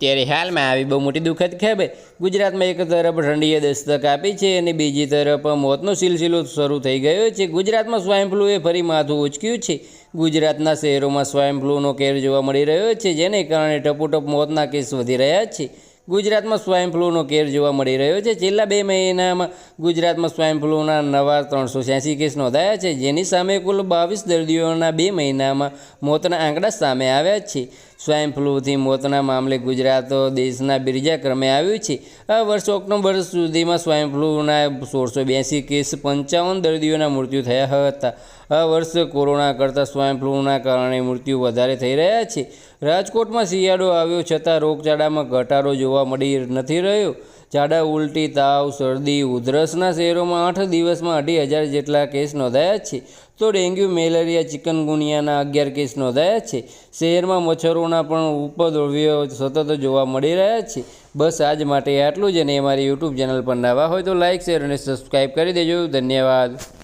ત્યારે હાલમાં આવી બહુ મોટી દુઃખદ ખબર. ગુજરાતમાં એક તરફ ઠંડીએ દસ્તક આપી છે અને બીજી તરફ મોતનો સિલસિલો શરૂ થઈ ગયો છે. ગુજરાતમાં સ્વાઇન ફ્લૂએ ફરી માથું ઉચક્યું છે. ગુજરાતના શહેરોમાં સ્વાઇન ફ્લૂનો કેર જોવા મળી રહ્યો છે, જેને કારણે ટપોટપ મોતના કેસ વધી રહ્યા છે. ગુજરાતમાં સ્વાઇન ફ્લૂનો કેર જોવા મળી રહ્યો છે. છેલ્લા બે મહિનામાં ગુજરાતમાં સ્વાઇન ફ્લૂના નવા ત્રણસો છ્યાસી કેસ નોંધાયા છે. જેની સામે કુલ બાવીસ દર્દીઓના બે મહિનામાં મોતના આંકડા સામે આવ્યા છે. સ્વાઇન ફ્લૂથી મોતના મામલે ગુજરાત દેશના બીજા ક્રમે આવ્યું છે. આ વર્ષ ઓક્ટોબર સુધીમાં સ્વાઇન ફ્લૂના સોળસો બ્યાસી કેસ પંચાવન દર્દીઓના મૃત્યુ થયા હતા. આ વર્ષ કોરોના કરતાં સ્વાઇન ફ્લૂના કારણે મૃત્યુ વધારે થઈ રહ્યા છે. રાજકોટમાં શિયાળો આવ્યો છતાં રોગચાળામાં ઘટાડો જોવા મળી નથી રહ્યો. ઝાડા ઉલટી તાવ, શરદી, ઉધરસના શહેરોમાં આઠ દિવસમાં અઢી હજાર જેટલા કેસ નોંધાયા છે. તો ડેન્ગ્યુ, મેલેરિયા, ચિકનગુનિયાના અગિયાર કેસ નોંધાયા છે. શહેરમાં મચ્છરોના પણ ઉપદ્રવ્યો સતત જોવા મળી રહ્યા છે. બસ આજ માટે આટલું જ અને અમારી યુટ્યુબ ચેનલ પર નવા હોય તો લાઇક શેર અને સબસ્ક્રાઈબ કરી દેજો. ધન્યવાદ.